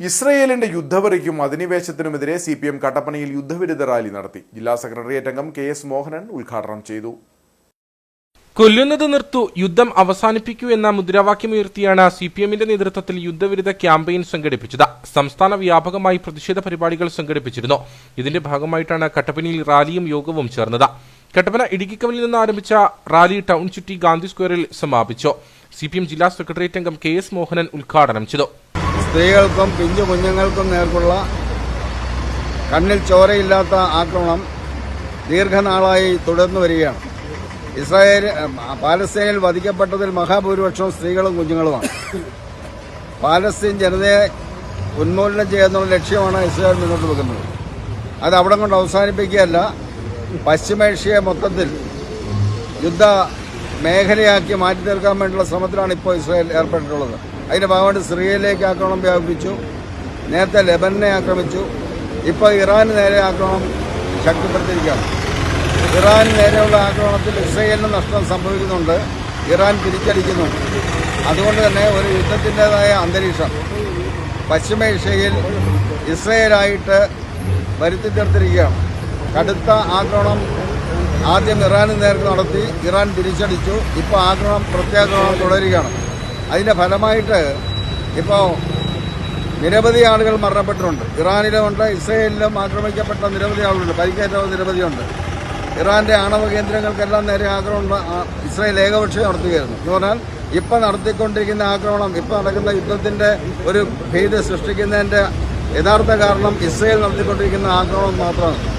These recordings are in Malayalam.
ഇസ്രയേലിന്റെ യുദ്ധവറയ്ക്കും അധിനിവേശത്തിനുമെതിരെ സി പി എം കട്ടപ്പനയിൽ യുദ്ധവിരുദ്ധ റാലി നടത്തി. ജില്ലാ സെക്രട്ടേറിയറ്റ് അംഗം കെ എസ് മോഹനൻ ഉദ്ഘാടനം ചെയ്തു. കൊല്ലുന്നത് നിർത്തു യുദ്ധം അവസാനിപ്പിക്കൂ എന്ന മുദ്രാവാക്യമുയർത്തിയാണ് സി പി എമ്മിന്റെ നേതൃത്വത്തിൽ യുദ്ധവിരുദ്ധ ക്യാമ്പയിൻ സംഘടിപ്പിച്ചത്. സംസ്ഥാന വ്യാപകമായി പ്രതിഷേധ പരിപാടികൾ സംഘടിപ്പിച്ചിരുന്നു. ഇതിന്റെ ഭാഗമായിട്ടാണ് കട്ടപ്പനയിൽ റാലിയും യോഗവും ചേർന്നത്. കട്ടപ്പന ഇടുക്കിക്കവലിൽ നിന്ന് ആരംഭിച്ച റാലി ടൗൺ ചുറ്റി ഗാന്ധി സ്ക്വയറിൽ സമാപിച്ചു. സി ജില്ലാ സെക്രട്ടേറിയറ്റ് അംഗം കെ എസ് മോഹനൻ ഉദ്ഘാടനം ചെയ്തു. സ്ത്രീകൾക്കും പിഞ്ചു കുഞ്ഞുങ്ങൾക്കും നേർക്കുള്ള കണ്ണിൽ ചോരയില്ലാത്ത ആക്രമണം ദീർഘനാളായി തുടർന്നു വരികയാണ്. ഇസ്രായേൽ പാലസ്തീനിൽ വധിക്കപ്പെട്ടതിൽ മഹാഭൂരിപക്ഷം സ്ത്രീകളും കുഞ്ഞുങ്ങളുമാണ്. പാലസ്തീൻ ജനതയെ ഉന്മൂലനം ചെയ്യുന്ന ലക്ഷ്യമാണ് ഇസ്രായേൽ മുന്നോട്ട് വെക്കുന്നത്. അത് അവിടെ കൊണ്ട് അവസാനിപ്പിക്കുകയല്ല പശ്ചിമേഷ്യയെ മൊത്തത്തിൽ യുദ്ധ മേഖലയാക്കി മാറ്റി തീർക്കാൻ വേണ്ടിയുള്ള ശ്രമത്തിലാണ് ഇപ്പോൾ ഇസ്രായേൽ ഏർപ്പെട്ടിട്ടുള്ളത്. അതിന്റെ ഭാഗമായിട്ട് സിറിയയിലേക്ക് ആക്രമണം വ്യാപിപ്പിച്ചു. നേരത്തെ ലെബനെ ആക്രമിച്ചു. ഇപ്പോൾ ഇറാന് നേരെ ആക്രമണം ശക്തിപ്പെടുത്തിയിരിക്കുകയാണ്. ഇറാന് നേരെയുള്ള ആക്രമണത്തിൽ ഇസ്രയേലിന് നഷ്ടം സംഭവിക്കുന്നുണ്ട്. ഇറാൻ തിരിച്ചടിക്കുന്നുണ്ട് അതുകൊണ്ട് തന്നെ ഒരു യുദ്ധത്തിന്റെതായ അന്തരീക്ഷം. പശ്ചിമേഷ്യയിൽ ഇസ്രയേലായിട്ട് വരുത്തി തീർത്തിരിക്കുകയാണ്. കടുത്ത ആക്രമണം ആദ്യം ഇറാന് നേർക്ക് നടത്തി. ഇറാൻ തിരിച്ചടിച്ചു ഇപ്പോൾ ആക്രമണം പ്രത്യാക്രമണം തുടരുകയാണ്. അതിന്റെ ഫലമായിട്ട് ഇപ്പോൾ നിരവധി ആളുകൾ മരണപ്പെട്ടിട്ടുണ്ട്. ഇറാനിലുമുണ്ട് ഇസ്രയേലിലും ആക്രമിക്കപ്പെട്ട നിരവധി ആളുകളുണ്ട് പരിക്കേറ്റ നിരവധിയുണ്ട്. ഇറാന്റെ ആണവ കേന്ദ്രങ്ങൾക്കെല്ലാം നേരെ ആക്രമണം ഇസ്രായേൽ ഏകപക്ഷം നടത്തുകയായിരുന്നു. എന്ന് പറഞ്ഞാൽ ഇപ്പം നടത്തിക്കൊണ്ടിരിക്കുന്ന ആക്രമണം ഇപ്പം നടക്കുന്ന യുദ്ധത്തിന്റെ ഒരു ഭീതി സൃഷ്ടിക്കുന്നതിന്റെ യഥാർത്ഥ കാരണം ഇസ്രായേൽ നടത്തിക്കൊണ്ടിരിക്കുന്ന ആക്രമണം മാത്രമാണ്.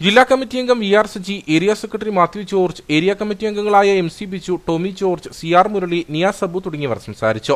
ജില്ലാ കമ്മിറ്റി അംഗം E R Saji area secretary Mathew George area committee അംഗങ്ങളായ M C Biju Tomy George C R Murali Niyas Sabu തുടങ്ങിയവർ സംസാരിച്ചു.